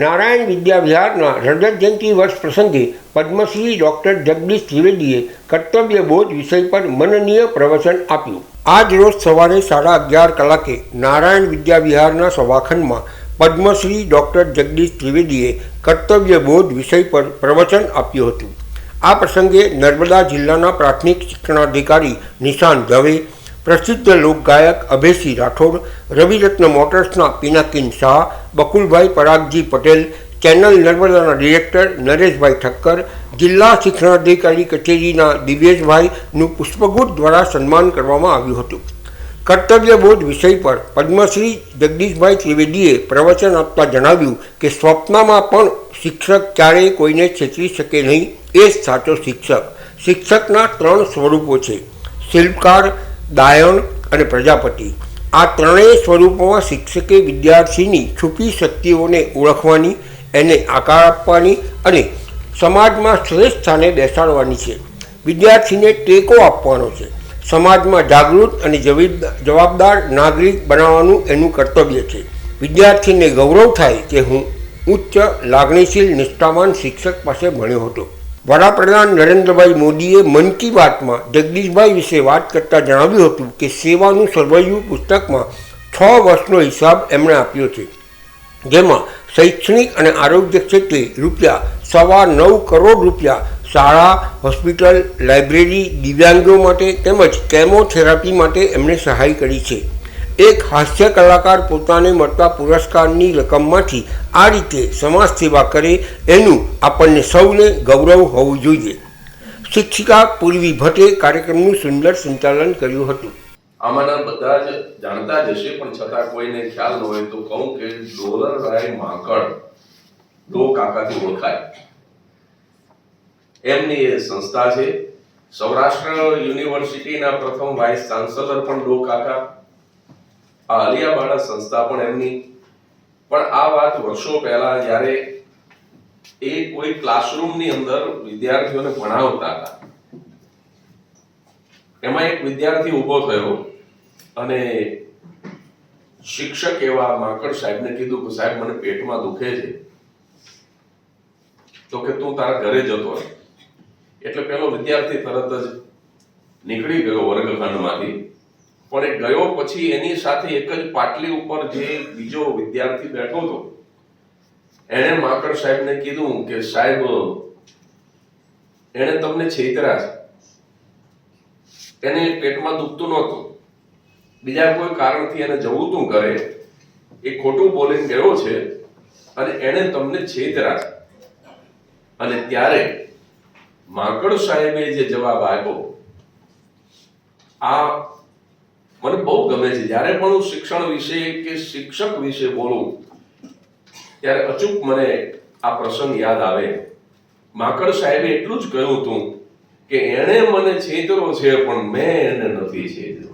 નારાયણ વિદ્યાવિહારના રજત જયંતિ વર્ષ પ્રસંગે પદ્મશ્રી ડૉક્ટર જગદીશ ત્રિવેદીએ કર્તવ્ય બોધ વિષય પર મનનીય પ્રવચન આપ્યું. આજ રોજ સવારે સાડા અગિયાર કલાકે નારાયણ વિદ્યાવિહારના સભાખંડમાં પદ્મશ્રી ડૉક્ટર જગદીશ ત્રિવેદીએ કર્તવ્ય બોધ વિષય પર પ્રવચન આપ્યું હતું. આ પ્રસંગે નર્મદા જિલ્લાના પ્રાથમિક શિક્ષણાધિકારી નિશાન દવે પ્રસિદ્ધ લોકગાયક અભયસિંહ રાઠોડ, રવિરત્ન મોટર્સના પિનાકિન શાહ, બકુલભાઈ પરાગજી પટેલ, ચેનલ નર્મદાના ડિરેક્ટર નરેશભાઈ ઠક્કર, જિલ્લા શિક્ષણાધિકારી કચેરીના દિવ્યેશભાઈનું પુષ્પગુટ દ્વારા સન્માન કરવામાં આવ્યું હતું. કર્તવ્યબોધ વિષય પર પદ્મશ્રી જગદીશભાઈ ત્રિવેદીએ પ્રવચન આપતા જણાવ્યું કે સ્વપ્નમાં પણ શિક્ષક ક્યારેય કોઈને છેતરી શકે નહીં, એ જ સાચો શિક્ષક. શિક્ષકના ત્રણ સ્વરૂપો છે. શિલ્પકાર દાયણ અને પ્રજાપતિ. આ ત્રણેય સ્વરૂપોમાં શિક્ષકે વિદ્યાર્થીની છુપી શક્તિઓને ઓળખવાની, એને આકાર આપવાની અને સમાજમાં શ્રેષ્ઠ સ્થાને બેસાડવાની છે. વિદ્યાર્થીને ટેકો આપવાનો છે. સમાજમાં જાગૃત અને જવાબદાર નાગરિક બનાવવાનું એનું કર્તવ્ય છે. વિદ્યાર્થીને ગૌરવ થાય કે હું ઉચ્ચ લાગણીશીલ, નિષ્ઠાવાન શિક્ષક પાસે ભણ્યો હતો. વડાપ્રધાન નરેન્દ્રભાઈ મોદીએ મન કી બાતમાં જગદીશભાઈ વિશે વાત કરતાં જણાવ્યું હતું કે સેવાનું સર્વૈયું પુસ્તકમાં છ વર્ષનો હિસાબ એમણે આપ્યો છે, જેમાં શૈક્ષણિક અને આરોગ્ય ક્ષેત્રે રૂપિયા સવા નવ કરોડ રૂપિયા શાળા, હોસ્પિટલ, લાઇબ્રેરી, દિવ્યાંગો માટે તેમજ કેમોથેરાપી માટે એમણે સહાય કરી છે. એક હાસ્ય કલાકાર પોતાને મળતા પુરસ્કારની રકમમાંથી આ રીતે સમાજ સેવા કરે એનું આપણને સૌને ગૌરવ હોવું જોઈએ. શિક્ષિકા પૂર્વી ભટ્ટે કાર્યક્રમનું સુંદર સંચાલન કર્યું હતું. આમાંના બધા જ જાણતા જ હશે, પણ છતાં કોઈને ખ્યાલ ન હોય તો કહું કે ડોલર રાય માંકડ, ડો કાકાથી ઓળખાય. એમની એ સંસ્થા છે. સૌરાષ્ટ્ર યુનિવર્સિટીના પ્રથમ વાઇસ ચાન્સલર પણ ડો કાકા. આ અલિયાવાડા સંસ્થા પણ એમની. પણ આ વાત વર્ષો પહેલા જ્યારે એ કોઈ ક્લાસરૂમની અંદર વિદ્યાર્થીઓને ભણાવતા હતા. એમાં એક વિદ્યાર્થી ઊભો થયો અને શિક્ષક એવા માકડ સાહેબને કીધું કે સાહેબ, મને પેટમાં દુખે છે. તો કે તું તારા ઘરે જતો એટલે પેલો વિદ્યાર્થી તરત જ નીકળી ગયો વર્ગખંડમાંથી. પણ એ ગયો પછી એની સાથે એક જ પાટલી ઉપર જે બીજો વિદ્યાર્થી બેઠો હતો, એણે માકડ સાહેબને કીધું કે સાહેબ, એણે તમને છેતરા છે. એને પેટમાં દુખતું નહોતું. બીજા કોઈ કારણથી એને જવું તું કરે, એ ખોટું બોલીને ગયો છે અને એણે તમને છેતરા છે. અને ત્યારે માકડ સાહેબે જે જવાબ આપ્યો, આ મને બહુ ગમે છે. જ્યારે પણ હું શિક્ષણ વિશે કે શિક્ષક વિશે બોલું, ત્યારે અચૂક મને આ પ્રસંગ યાદ આવે. માકડ સાહેબે એટલું જ કહ્યું હતું કે, એણે મને છેતરો છે, પણ મેં એને નથી છેતર્યો.